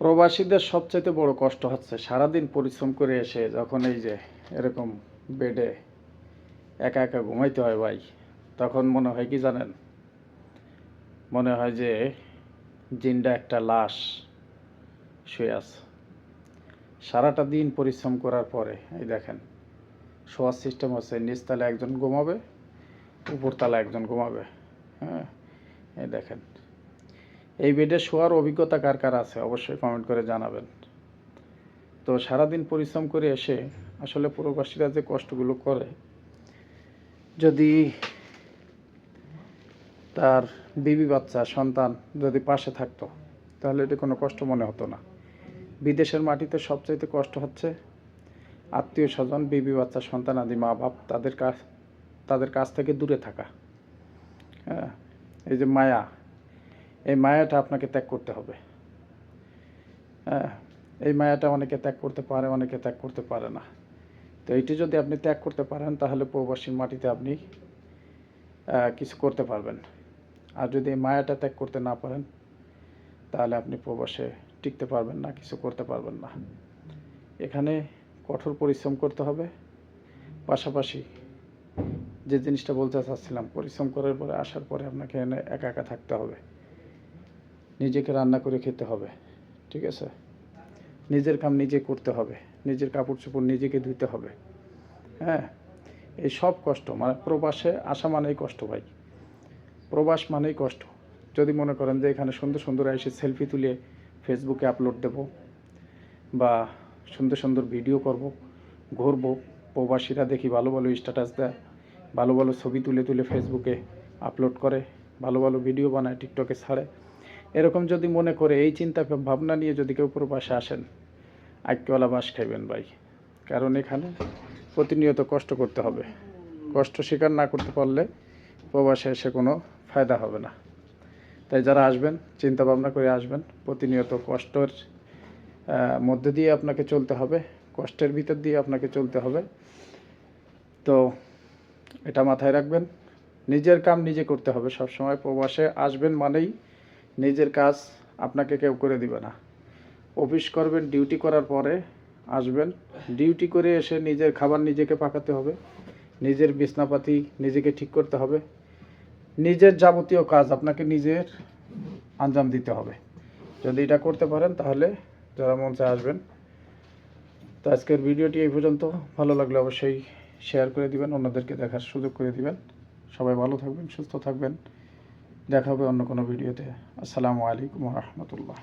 প্রবাসীদের সবচাইতে বড় কষ্ট হচ্ছে সারাদিন পরিশ্রম করে এসে যখন এই যে এরকম বেডে একা একা ঘুমাইতে হয় ভাই, তখন মনে হয় কি জানেন? মনে হয় যে জিনটা একটা লাশ শুয়ে আছে। সারাটা দিন পরিশ্রম করার পরে, এই দেখেন, শোয়ার সিস্টেম হচ্ছে নিচতলা একজন ঘুমাবে উপরতলা একজন ঘুমাবে হ্যাঁ? এই দেখেন এই বেডে শোয়ার অভিজ্ঞতা কার কার আছে? অবশ্যই কমেন্ট করে জানাবেন। তো সারাদিন পরিশ্রম করে এসে আসলে প্রবাসীরা যে কষ্টগুলো করে, যদি তার বিবি বাচ্চা, সন্তান যদি পাশে থাকতো, তাহলে এটা কোনো কষ্ট মনে হতো না। বিদেশের মাটিতে সবচাইতে কষ্ট হচ্ছে আত্মীয় স্বজন, বিবি বাচ্চা, সন্তান আদি, মা বাপ, তাদের কাছ তাদের কাছ থেকে দূরে থাকা। হ্যাঁ এই যে মায়া এই মায়াটা আপনাকে ত্যাগ করতে হবে। হ্যাঁ এই মায়াটা অনেকে ত্যাগ করতে পারে, অনেকে ত্যাগ করতে পারে না। তো এইটি যদি আপনি ত্যাগ করতে পারেন, তাহলে প্রবাসীর মাটিতে আপনি কিছু করতে পারবেন। আর যদি এই মায়াটা ত্যাগ করতে না পারেন, তাহলে আপনি প্রবাসে টিকতে পারবেন না, কিছু করতে পারবেন না। এখানে কঠোর পরিশ্রম করতে হবে। পাশাপাশি যে জিনিসটা বলতে চাচ্ছিলাম, পরিশ্রম করার পরে, আসার পরে আপনাকে এনে একা একা থাকতে হবে। নিজেকে রান্না করে খেতে হবে, ঠিক আছে? নিজের কাম নিজে করতে হবে, নিজের কাপড় চোপড় নিজেকে ধুতে হবে হ্যাঁ? এই সব কষ্ট মানে প্রবাসে আসা মানেই কষ্ট ভাই, প্রবাস মানেই কষ্ট। যদি মনে করেন যে এখানে সুন্দর সুন্দর এসে সেলফি তুলে ফেসবুকে আপলোড দেব বা সুন্দর সুন্দর ভিডিও করব, ঘুরবো, প্রবাসীরা দেখি ভালো ভালো স্ট্যাটাস দেয়, ভালো ভালো ছবি তুলে তুলে ফেসবুকে আপলোড করে, ভালো ভালো ভিডিও বানায় টিকটকে ছাড়ে এরকম যদি মনে করে এই চিন্তা ভাবনা নিয়ে যদি কেউ প্রবাসে আসেন আইকওয়ালা বাস খাইবেন ভাই। কারণ এখানে প্রতিনিয়ত কষ্ট করতে হবে। কষ্ট স্বীকার না করতে পারলে প্রবাসে এসে কোনো ফায়দা হবে না। তাই যারা আসবেন, চিন্তা ভাবনা করে আসবেন, প্রতিনিয়ত কষ্টের মধ্যে দিয়ে আপনাকে চলতে হবে, কষ্টের ভিতর দিয়ে আপনাকে চলতে হবে। তো এটা মাথায় রাখবেন। নিজের কাম নিজে করতে হবে। সব সময় প্রবাসে আসবেন মানেই নিজের কাজ আপনাকে কেউ করে দিবে না। অফিস করবেন, ডিউটি করার পরে আসবেন। ডিউটি করে এসে নিজের খাবার নিজেকে পাকাতে হবে, নিজের বিছনাপাতি নিজেকে ঠিক করতে হবে, নিজের যাবতীয় কাজ আপনাকে নিজের আঞ্জাম দিতে হবে। যদি এটা করতে পারেন তাহলে যারা মঞ্চে আসবেন, তো আজকের ভিডিওটি এই পর্যন্ত। ভালো লাগলে অবশ্যই শেয়ার করে দিবেন, অন্যদেরকে দেখার সুযোগ করে দিবেন। সবাই ভালো থাকবেন, সুস্থ থাকবেন। দেখা হবে অন্য কোনো ভিডিওতে। আসসালামু আলাইকুম রহমতুল্লাহ।